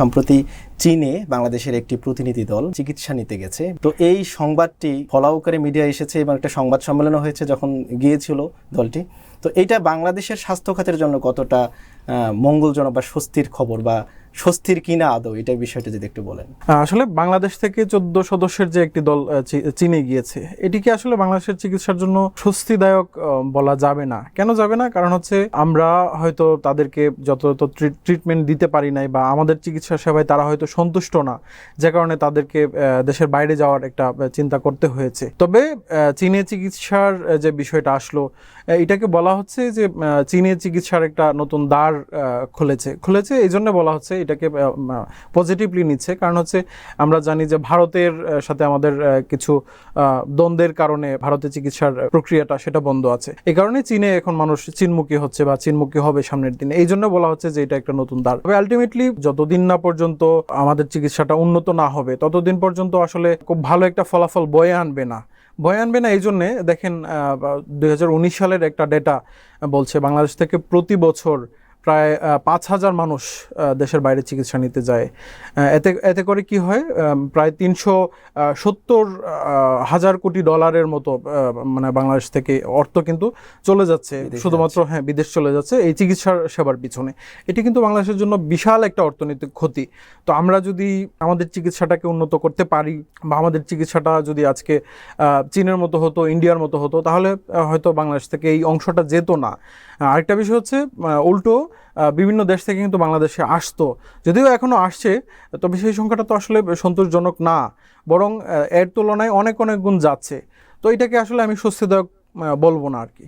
সম্প্রতি চীনে বাংলাদেশের একটি প্রতিনিধি দল চিকিৎসা নিতে গেছে। তো এই সংবাদটি ফলাও করে মিডিয়া এসেছে এবং একটা সংবাদ সম্মেলনও হয়েছে যখন গিয়েছিল দলটি। তো এটা বাংলাদেশের স্বাস্থ্য খাতের জন্য কতটা মঙ্গলজনক বা স্বস্তির খবর বা স্বস্তির কিনা আদৌ? এটা বিষয়টা যদি একটু বলেন। আসলে বাংলাদেশ থেকে চোদ্দ সদস্যের যে একটি দল চীনে গিয়েছে এটিকে আসলে বাংলাদেশের চিকিৎসার জন্য স্বস্তিদায়ক বলা যাবে না? কেন যাবে না? কারণ হচ্ছে আমরা হয়তো তাদেরকে যত ট্রিটমেন্ট দিতে পারি নাই বা আমাদের চিকিৎসা সেবায় তারা হয়তো সন্তুষ্ট না, যে কারণে তাদেরকে দেশের বাইরে যাওয়ার একটা চিন্তা করতে হয়েছে। তবে চীনে চিকিৎসার যে বিষয়টা আসলো এটাকে বলা হচ্ছে যে চীনে চিকিৎসার একটা নতুন দ্বার খুলেছে। খুলেছে এই জন্য বলা হচ্ছে এটাকে পজিটিভলি নিচ্ছে। কারণ হচ্ছে আমরা জানি যে ভারতের সাথে আমাদের কিছু দ্বন্দ্বের কারণে ভারতের চিকিৎসার প্রক্রিয়াটা সেটা বন্ধ আছে। এই কারণে চীনে এখন মানুষ চীনমুখী হচ্ছে বা চীনমুখী হবে সামনের দিনে। এই জন্য বলা হচ্ছে যে এটা একটা নতুন দ্বার। তবে আলটিমেটলি যতদিন না পর্যন্ত আমাদের চিকিৎসাটা উন্নত না হবে, ততদিন পর্যন্ত আসলে খুব ভালো একটা ফলাফল বয়ে আনবে না। বয়ে আনবে না এই জন্যে দেখেন দুই হাজার উনিশ সালের একটা ডেটা বলছে বাংলাদেশ থেকে প্রতি বছর প্রায় পাঁচ হাজার মানুষ দেশের বাইরে চিকিৎসা নিতে যায়। এতে এতে করে কি হয় প্রায় তিনশো সত্তর হাজার কোটি ডলারের মতো মানে বাংলাদেশ থেকে অর্থ কিন্তু চলে যাচ্ছে। শুধুমাত্র হ্যাঁ বিদেশ চলে যাচ্ছে এই চিকিৎসার সেবার পিছনে। এটি কিন্তু বাংলাদেশের জন্য বিশাল একটা অর্থনৈতিক ক্ষতি। তো আমরা যদি আমাদের চিকিৎসাটাকে উন্নত করতে পারি বা আমাদের চিকিৎসাটা যদি আজকে চীনের মতো হতো ইন্ডিয়ার মতো হতো তাহলে হয়তো বাংলাদেশ থেকে এই অংশটা যেত না। আরেকটা বিষয় হচ্ছে উল্টো বিভিন্ন দেশ থেকে কিন্তু বাংলাদেশে আসতো। যদিও এখনও আসছে, তবে সেই সংখ্যাটা তো আসলে সন্তোষজনক না, বরং এর তুলনায় অনেক অনেক গুণ যাচ্ছে। তো এটাকে আসলে আমি স্বস্তিদায়ক বলব না আর কি।